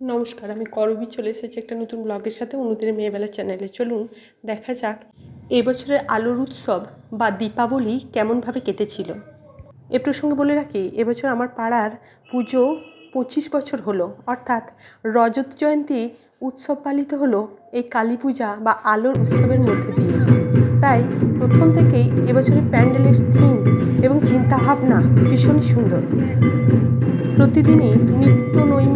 নমস্কার, আমি করবি চলে এসেছি একটা নতুন ব্লগের সাথে অনুদিনের মেয়েবেলা চ্যানেলে চলুন, দেখা যাক। এবছরের আলোর উৎসব বা দীপাবলি কেমনভাবে কেটেছিল? এ প্রসঙ্গে বলে রাখি এবছর আমার পাড়ার পুজো পঁচিশ বছর হলো। অর্থাৎ রজত জয়ন্তী উৎসব পালিত হলো এই কালী পূজা বা আলোর উৎসবের মধ্যে দিয়ে। তাই প্রথম থেকেই এবছরের প্যান্ডেলের থিম এবং চিন্তাভাবনা ভীষণই সুন্দর। প্রতিদিনই নিত্য নৈমিত্তিক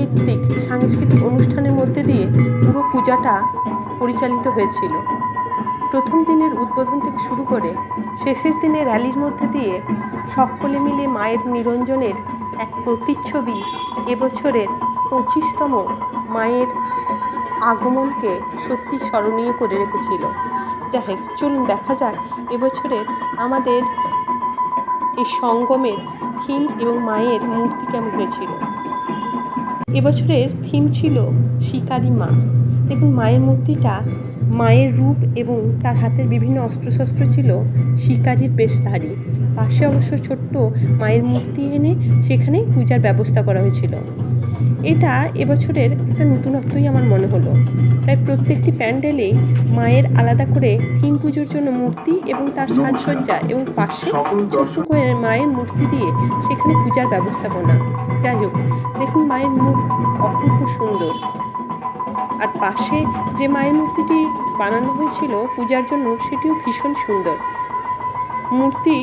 সাংস্কৃতিক অনুষ্ঠানের মধ্যে দিয়ে পুরো পূজাটা পরিচালিত হয়েছিল। প্রথম দিনের উদ্বোধন থেকে শুরু করে শেষের দিনে র্যালির মধ্যে দিয়ে সকলে মিলে মায়ের নিরঞ্জনের এক প্রতিচ্ছবি এবছরের পঁচিশতম মায়ের আগমনকে সত্যি স্মরণীয় করে রেখেছিল। যাই হোক, চলুন দেখা যাক এবছরের আমাদের এই সঙ্গমের থিম এবং মায়ের মূর্তি কেমন হয়েছিল। এবছরের থিম ছিল শিকারি মা। দেখুন মায়ের মূর্তিটা মায়ের রূপ এবং তার হাতের বিভিন্ন অস্ত্রশস্ত্র ছিল শিকারির বেশধারী পাশে অবশ্য ছোট্ট মায়ের মূর্তি এনে সেখানে পূজার ব্যবস্থা করা হয়েছিল। এটা এবছরের একটা নতুনত্বই আমার মনে হলো। প্রায় প্রত্যেকটি প্যান্ডেলে মায়ের আলাদা করে থিম পুজোর জন্য মূর্তি এবং তার সাজসজ্জা এবং পাশে ছোট্ট করে মায়ের মূর্তি দিয়ে সেখানে পূজার ব্যবস্থাপনা। যাই হোক দেখুন মায়ের মুখ অপূর্ব সুন্দর। আর পাশে যে মায়ের মূর্তিটি বানানো হয়েছিল পূজার জন্য, সেটিও ভীষণ সুন্দর। মূর্তি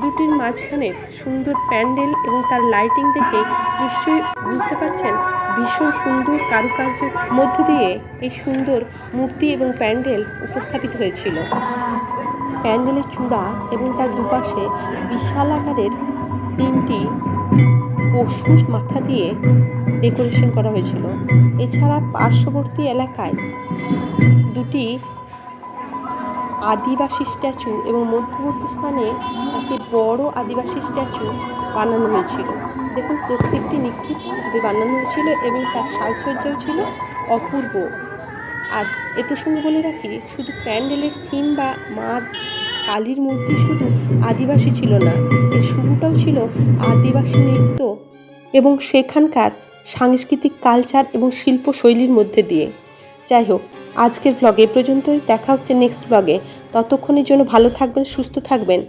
দুটির মাঝখানে সুন্দর প্যান্ডেল এবং তার লাইটিং দেখে নিশ্চয়ই বুঝতে পারছেন ভীষণ সুন্দর কারুকার্যের মধ্য দিয়ে এই সুন্দর মূর্তি এবং প্যান্ডেল উপস্থাপিত হয়েছিল। প্যান্ডেলের চূড়া এবং তার দুপাশে বিশাল আকারের তিনটি পশুর মাথা দিয়ে ডেকোরেশন করা হয়েছিল। এছাড়া পার্শ্ববর্তী এলাকায় দুটি আদিবাসী স্ট্যাচু এবং মধ্যবর্তী স্থানে একটি বড় আদিবাসী স্ট্যাচু বানানো হয়েছিল। দেখুন, প্রত্যেকটি নিখুঁতভাবে বানানো হয়েছিল এবং তার সাজসজ্জাও ছিল অপূর্ব। আর এ প্রসঙ্গে বলে রাখি, শুধু প্যান্ডেলের থিম বা মা কালীর মূর্তি শুধু আদিবাসী ছিল না, এর ছিল আদিবাসী নৃত্য এবং সেখানকার সাংস্কৃতিক কালচার এবং শিল্প শৈলীর মধ্যে দিয়ে। যাই হোক, আজকের ব্লগে পর্যন্তই। দেখা হচ্ছে নেক্সট ব্লগে ততক্ষণের জন্য ভালো থাকবেন, সুস্থ থাকবেন।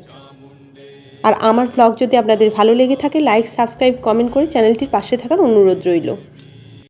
আর আমার ব্লগ যদি আপনাদের ভালো লেগে থাকে লাইক সাবস্ক্রাইব কমেন্ট করে চ্যানেলটির পাশে থাকার অনুরোধ রইল।